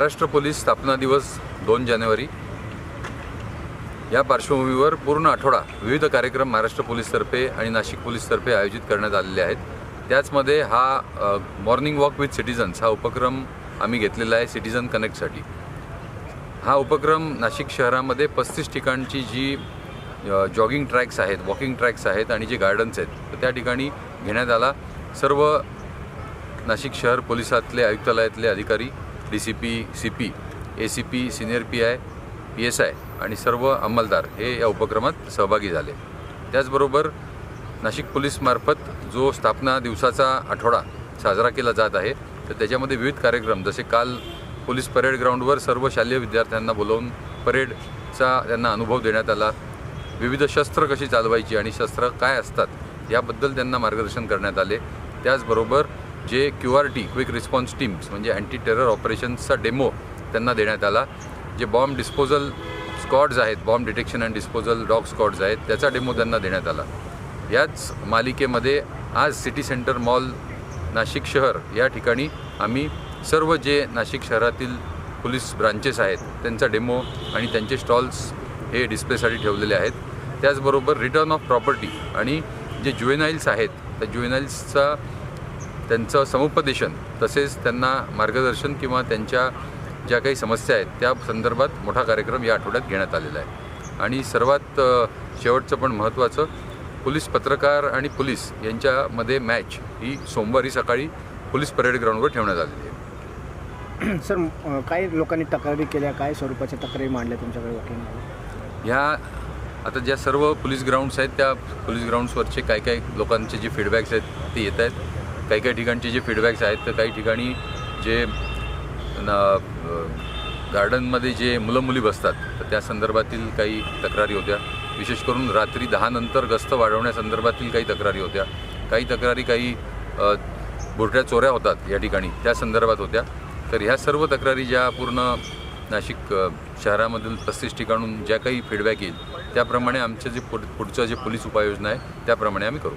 Maharashtra police स्थापना दिवस दोन जानेवारी. या पार्श्वभूमीवर पूर्ण आठवडा विविध कार्यक्रम महाराष्ट्र पोलीसतर्फे आणि नाशिक पोलीसतर्फे आयोजित करण्यात आलेले आहेत. त्याचमध्ये हा मॉर्निंग वॉक विथ सिटिझन्स हा उपक्रम आम्ही घेतलेला आहे सिटिझन कनेक्टसाठी हा उपक्रम नाशिक शहरामध्ये पस्तीस ठिकाणची जी जॉगिंग ट्रॅक्स आहेत वॉकिंग ट्रॅक्स आहेत आणि जे गार्डन्स आहेत तर त्या ठिकाणी घेण्यात आला. सर्व नाशिक शहर पोलिसातले आयुक्तालयातले अधिकारी D C P C P A C P senior P I P S I आणि सर्व अंमलदार हे या उपक्रमात सहभागी झाले. त्याचबरोबर नाशिक पोलीसमार्फत जो स्थापना दिवसाचा आठवडा साजरा केला जात आहे तर त्याच्यामध्ये विविध कार्यक्रम जसे काल पोलीस परेड ग्राउंडवर सर्व शालेय विद्यार्थ्यांना बोलवून परेडचा त्यांना अनुभव देण्यात आला. विविध शस्त्र कशी चालवायची आणि शस्त्र काय असतात याबद्दल त्यांना मार्गदर्शन करण्यात आले. त्याचबरोबर जे Q R T quick response teams म्हणजे अँटी टेरर ऑपरेशन्सचा डेमो त्यांना देण्यात आला. जे बॉम्ब डिस्पोजल स्कॉड्स आहेत bomb detection and disposal dog squads आहेत त्याचा डेमो त्यांना देण्यात आला. याच मालिकेमध्ये आज सिटी सेंटर मॉल नाशिक शहर या ठिकाणी आम्ही सर्व जे नाशिक शहरातील पोलीस ब्रांचेस आहेत त्यांचा डेमो आणि त्यांचे स्टॉल्स हे डिस्प्लेसाठी ठेवलेले आहेत. त्याचबरोबर रिटर्न ऑफ प्रॉपर्टी आणि जे ज्युएनाईल्स आहेत त्या ज्युएनाईल्सचा त्यांचं समुपदेशन तसेच त्यांना मार्गदर्शन किंवा त्यांच्या ज्या काही समस्या आहेत त्या संदर्भात मोठा कार्यक्रम या आठवड्यात घेण्यात आलेला आहे. आणि सर्वात शेवटचं पण महत्त्वाचं पोलीस पत्रकार आणि पोलीस यांच्यामध्ये मॅच ही सोमवारी सकाळी पोलीस परेड ग्राउंडवर ठेवण्यात आलेली आहे. सर काही लोकांनी तक्रारी केल्या? काय स्वरूपाच्या तक्रारी मांडल्या तुमच्याकडे वकील ह्या आता ज्या सर्व पोलीस ग्राउंड्स आहेत त्या पोलीस ग्राउंड्सवरचे काही काही लोकांचे जे फीडबॅक्स आहेत ते येत आहेत. काही काही ठिकाणचे जे फीडबॅक्स आहेत तर काही ठिकाणी जे गार्डनमध्ये जे मुलं मुली बसतात तर त्या संदर्भातील काही तक्रारी होत्या. विशेष करून रात्री दहानंतर गस्त वाढवण्यासंदर्भातील काही तक्रारी होत्या. काही तक्रारी काही बुरट्या चोऱ्या होतात या ठिकाणी त्या संदर्भात होत्या. तर ह्या सर्व तक्रारी ज्या पूर्ण नाशिक शहरामधील पस्तीस ठिकाणून ज्या काही फीडबॅक येईल त्याप्रमाणे आमचं जे पुढ पुढचं जे पोलीस उपाययोजना आहे त्याप्रमाणे आम्ही करू.